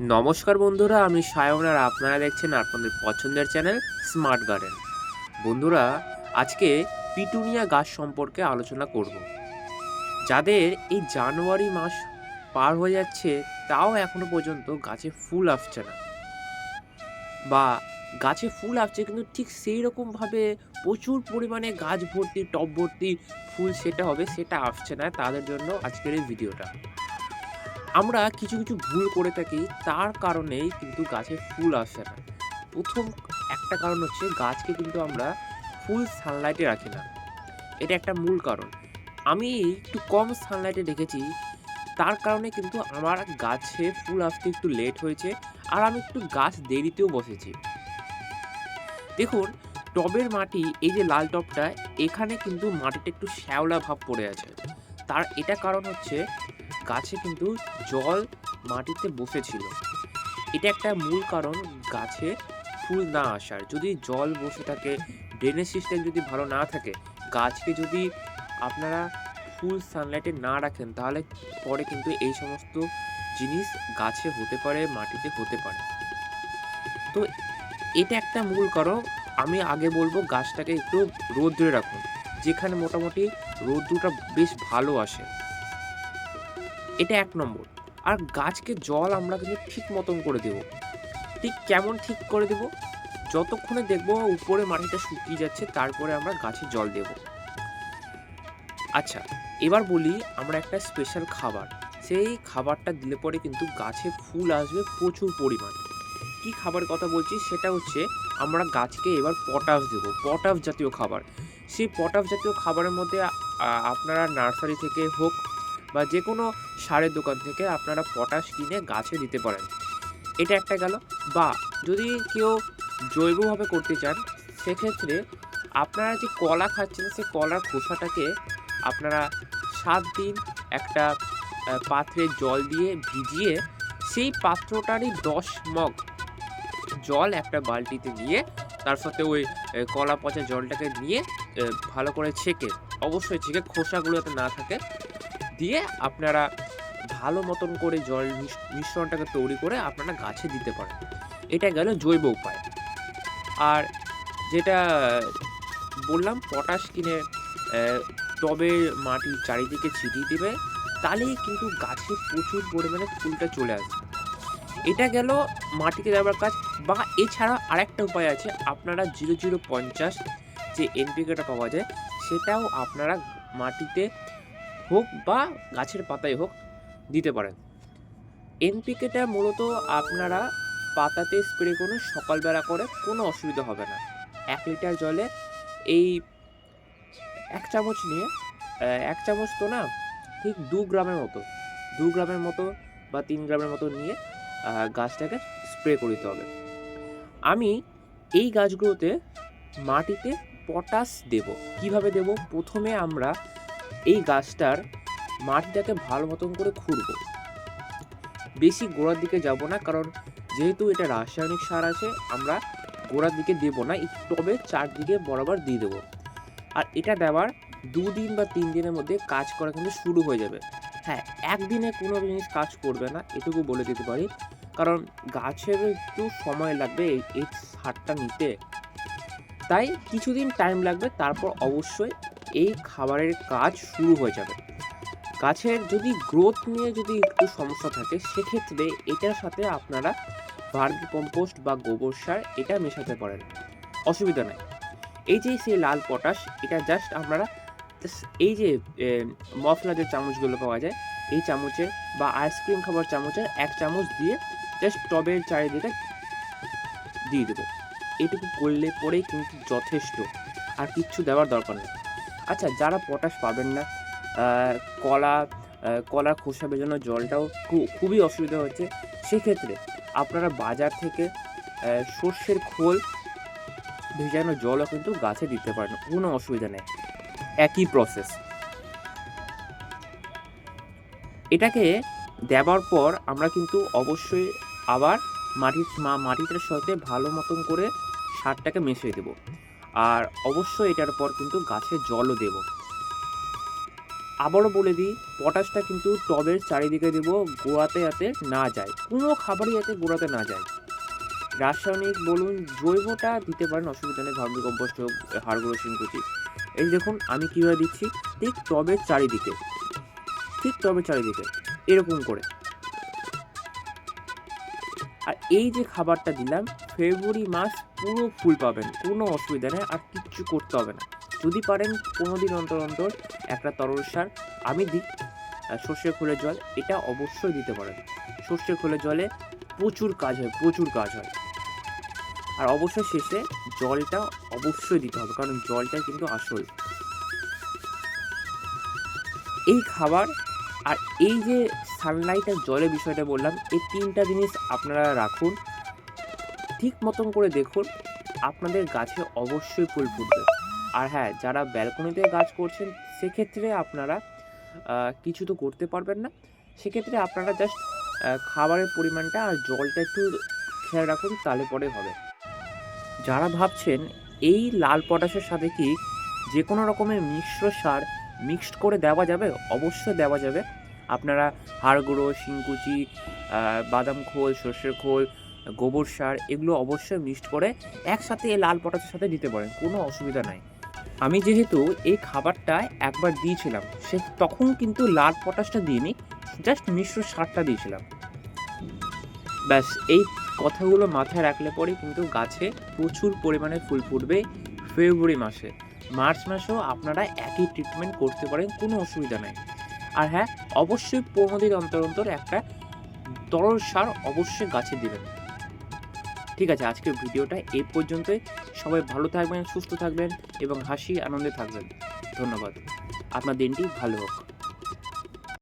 নমস্কার বন্ধুরা, আমি সায়ন আর আপনারা দেখছেন আপনাদের পছন্দের চ্যানেল স্মার্ট গার্ডেন। বন্ধুরা, আজকে পিটুনিয়া গাছ সম্পর্কে আলোচনা করব। যাদের এই জানুয়ারি মাস পার হয়ে যাচ্ছে, তাও এখনও পর্যন্ত গাছে ফুল আসছে না। বা গাছে ফুল আসছে কিন্তু ঠিক সেই রকমভাবে প্রচুর পরিমাণে গাছ ভর্তি, টব ভর্তি ফুল সেটা হবে, সেটা আসছে না। তাদের জন্য আজকের এই ভিডিওটা। আমরা কিছু কিছু ভুল করে থাকি, তার কারণেই কিন্তু গাছে ফুল আসে না। প্রথম একটা কারণ হচ্ছে গাছকে কিন্তু আমরা ফুল সানলাইটে রাখি না। এটা একটা মূল কারণ। আমি একটু কম সানলাইটে রেখেছি তার কারণে কিন্তু আমার গাছে ফুল আসতে একটু লেট হয়েছে আর আমি একটু গাছ দেরিতেও বসেছি। দেখুন, টবের মাটি, এই যে লাল টবটা, এখানে কিন্তু মাটিটা একটু শ্যাওলা ভাব পড়ে আছে। তার এটা কারণ হচ্ছে গাছে কিন্তু জল মাটিতে বসেছিল। এটা একটা মূল কারণ গাছে ফুল না আসার। যদি জল বসে থাকে ড্রেনেজ সিস্টেম যদি ভালো না থাকে, গাছকে যদি আপনারা ফুল সানলাইটে না রাখেন, তাহলে পরে কিন্তু এই সমস্ত জিনিস গাছে হতে পারে, মাটিতে হতে পারে। তো এটা একটা মূল কারণ। আমি আগে বলব, গাছটাকে একটু রোদ্রে রাখুন। যেখানে মোটামুটি রোদ্রুটা বেশ ভালো আসে। এটা এক নম্বর। আর গাছকে জল আমরা কিন্তু ঠিক মতন করে দেব। ঠিক কেমন ঠিক করে দেব? যতক্ষণে দেখব উপরে মাটিটা শুকিয়ে যাচ্ছে, তারপরে আমরা গাছে জল দেব। আচ্ছা এবার বলি আমরা একটা স্পেশাল খাবার। সেই খাবারটা দিলে পরে কিন্তু গাছে ফুল আসবে প্রচুর পরিমাণ। কি খাবার কথা বলছি? সেটা হচ্ছে আমরা গাছকে এবার পটাশ দেব পটাশ জাতীয় খাবার। সেই পটাশ জাতীয় খাবারের মধ্যে আপনারা নার্সারি থেকে হোক বা যে কোনো সারের দোকান থেকে আপনারা পটাশ কিনে গাছে দিতে পারেন। এটা একটা গেল। বা যদি কেউ জৈবভাবে করতে চান, সেক্ষেত্রে আপনারা যে কলা খাচ্ছেন সেই কলার খোসাটাকে আপনারা সাত দিন একটা পাত্রে জল দিয়ে ভিজিয়ে সেই পাত্রটারই দশ মগ জল একটা বালতিতে নিয়ে, তার সাথে ওই কলা পচা জলটাকে নিয়ে ভালো করে ছেঁকে। অবশ্যই ছেঁকে, খোসাগুলো যাতে না থাকে দিয়ে আপনারা ভালো মতন করে জল মিশ- মিশ্রণটাকে তৈরি করে আপনারা গাছে দিতে পারেন। এটা গেল জৈব উপায়। আর যেটা বললাম, পটাশ কিনে টবে মাটির চারিদিকে ছিটিয়ে দেবে, তাহলেই কিন্তু গাছে প্রচুর পরিমাণে ফুলটা চলে আসবে। এটা গেল মাটিতে দেওয়ার কাজ, বা এছাড়া আরেকটা উপায় আছে, আপনারা জিরো জিরো পঞ্চাশ যে এনপিকেটা পাওয়া যায়, সেটাও আপনারা মাটিতে হোক বা গাছের পাতায় হোক দিতে পারেন। এনপিকেটা মূলত আপনারা পাতাতে স্প্রে করুন সকালবেলা করে কোনো অসুবিধা হবে না। এক লিটার জলে এই এক চামচ নিয়ে এক চামচ তো না, ঠিক দু গ্রামের মতো, দু গ্রামের মতো বা তিন গ্রামের মতো নিয়ে গাছটাকে স্প্রে করে দিতে হবে। আমি এই গাছগুলোতে মাটিতে পটাশ দেব। কীভাবে দেব? প্রথমে আমরা এই গাছটার মাটিটাকে ভালো মতন করে খুঁড়বো। বেশি গোড়ার দিকে যাব না, কারণ যেহেতু এটা রাসায়নিক সার আছে, আমরা গোড়ার দিকে দেব না টবে চারদিকে বরাবর দিয়ে দেবো। আর এটা দেওয়ার দুদিন বা তিন দিনের মধ্যে কাজ করা কিন্তু শুরু হয়ে যাবে। হ্যাঁ একদিনে কোনো জিনিস কাজ করবে না, এটুকু বলে দিতে পারি। কারণ গাছের একটু সময় লাগবে এই সারটা নিতে। তাই কিছুদিন টাইম লাগবে, তারপর অবশ্যই এই খাবারের কাজ শুরু হয়ে যাবে। গাছের যদি গ্রোথ নিয়ে যদি একটু সমস্যা থাকে, সেক্ষেত্রে এটার সাথে আপনারা ভার্মি কম্পোস্ট বা গোবর সার এটা মেশাতে পারেন। অসুবিধা নাই। এই যে সেই লাল পটাশ, এটা জাস্ট আপনারা এই যে মশলা যে চামচগুলো পাওয়া যায়, এই চামচের বা আইসক্রিম খাবার চামচের এক চামচ দিয়ে জাস্ট টবের চারিদিকে দিয়ে দেবো। এটুকু করলে পরেই কিন্তু যথেষ্ট। আর কিচ্ছু দেওয়ার দরকার নেই। আচ্ছা যারা পটাশ পাবেন না কলা কলার খোসা বেজানো জলটাও খুবই অসুবিধা হচ্ছে। সেক্ষেত্রে আপনারা বাজার থেকে সর্ষের খোল ভেজানো জলও কিন্তু গাছে দিতে পারেন, কোনো অসুবিধা নেই। একই প্রসেস এটাকে দেওয়ার পর আমরা কিন্তু অবশ্যই আবার মাটির মাটিটার সাথে ভালো মতন করে সারটাকে মিশিয়ে দেব। আর অবশ্যই এটার পর কিন্তু গাছে জলও দেব। আবারও বলে দিই, পটাশটা কিন্তু টবের চারিদিকে দেবো, গোড়াতে যাতে না যায়। কোনো খাবারই যাতে গোড়াতে না যায়। রাসায়নিক বলুন, জৈবটা দিতে পারেন, অসুবিধা নেই ভার্মি কম্পোস্ট হোক হাড়গুলো শিংকুচি এই দেখুন, আমি কীভাবে দিচ্ছি, ঠিক টবের চারিদিকে, ঠিক টবের চারিদিকে, এরকম করে। আর এই যে খাবারটা দিলাম, ফেব্রুয়ারি মাস পুরো ফুল পাবেন কোনো অসুবিধা নেই, আর কিচ্ছু করতে হবে না। যদি পারেন কোনো দিন অন্তর অন্তর একটা তরল সার, আমি দিই সর্ষে খোলের জল, এটা অবশ্যই দিতে পারেন। সর্ষে খোলের জলে প্রচুর কাজ হয়, প্রচুর কাজ হয়। আর অবশ্যই শেষে জলটা অবশ্যই দিতে হবে, কারণ জলটা কিন্তু আসল। এই খাবার আর এই যে সানলাইট আর জলের বিষয়টা বললাম, এই তিনটা জিনিস আপনারা রাখুন। ঠিক মতন করে দেখুন, আপনাদের গাছে অবশ্যই ফুল ফুটবে। আর হ্যাঁ যারা ব্যালকনিতে গাছ করছেন, সেক্ষেত্রে আপনারা কিছু তো করতে পারবেন না। সেক্ষেত্রে আপনারা জাস্ট খাবারের পরিমাণটা আর জলটা একটু খেয়াল রাখুন, তাহলে পরে হবে। যারা ভাবছেন, এই লাল পটাশের সাথে কি যে কোনো রকমের মিশ্র সার মিক্সড করে দেওয়া যাবে? অবশ্যই দেওয়া যাবে। আপনারা হাড় গুঁড়ো শিংকুচি বাদাম খোল, সর্ষের খোল গোবর সার এগুলো অবশ্যই মিক্সড করে একসাথে এই লাল পটাশের সাথে দিতে পারেন, কোনো অসুবিধা নাই। আমি যেহেতু এই খাবারটা একবার দিয়েছিলাম, সে তখন কিন্তু লাল পটাশটা দিইনি জাস্ট মিশ্র সারটা দিয়েছিলাম। ব্যাস, এই কথাগুলো মাথায় রাখলে পরে কিন্তু গাছে প্রচুর পরিমাণে ফুল ফুটবে ফেব্রুয়ারি মাসে। মার্চ মাসেও আপনারা একই ট্রিটমেন্ট করতে পারেন, কোনো অসুবিধা নেই। আর হ্যাঁ অবশ্যই পনেরো দিন অন্তর অন্তর একটা তরল সার অবশ্যই গাছে দেবেন। ঠিক আছে, আজকের ভিডিওটা এই পর্যন্তই। সবাই ভালো থাকবেন, সুস্থ থাকবেন এবং হাসি, আনন্দে থাকবেন। ধন্যবাদ। আপনার দিনটি ভালো হোক।